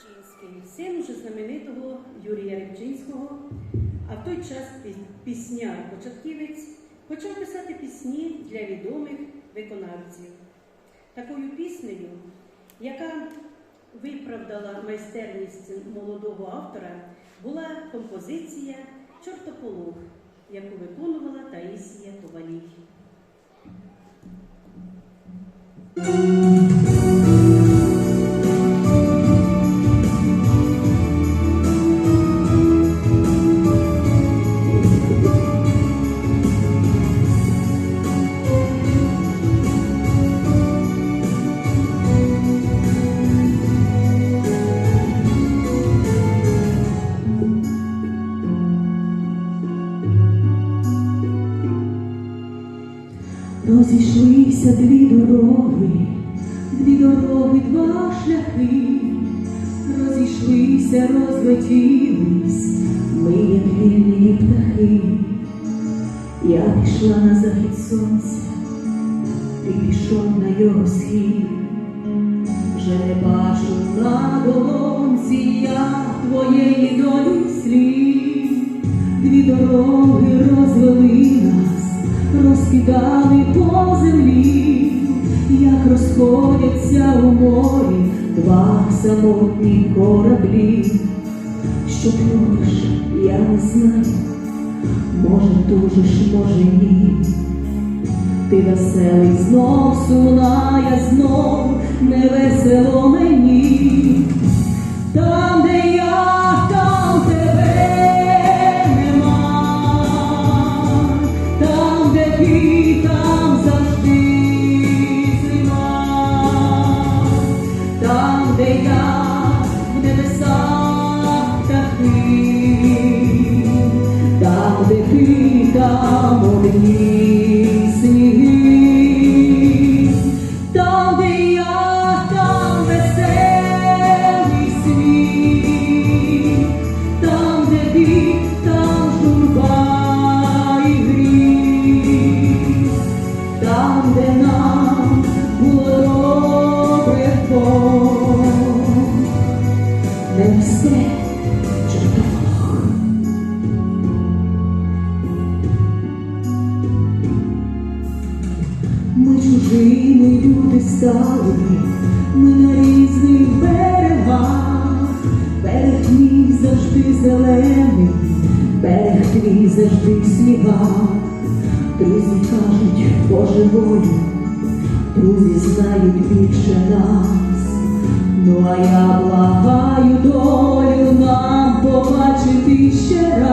Рибчинський, син уже знаменитого Юрія Рибчинського, а в той час пі- пісняр-початківець почав писати пісні для відомих виконавців. Такою піснею, яка виправдала майстерність молодого автора, була композиція Чортополох, яку виконувала Таїсія Ковалій. Розійшлися дві дороги, дві дороги, два шляхи, розійшлися, розлетілись, ми, як вільні птахи. Я пішла на захід сонця, ти пішов на його схід, вже не бачу на долонці я розходяться у морі два самотні кораблі. Що ти я не знаю, може тужиш, може ні. Ти веселий знов сумна, я знов не весело мені. Там, одні сніги, там, де я, там веселий світ, там, де ти, там журба і гріх, там, де нам Дивні люди стали ми на різних берегах, берег твій завжди зелений, берег твій завжди в снігах. Друзі кажуть, поживою, друзі знають більше нас. Ну а я благаю долю нам побачити ще раз.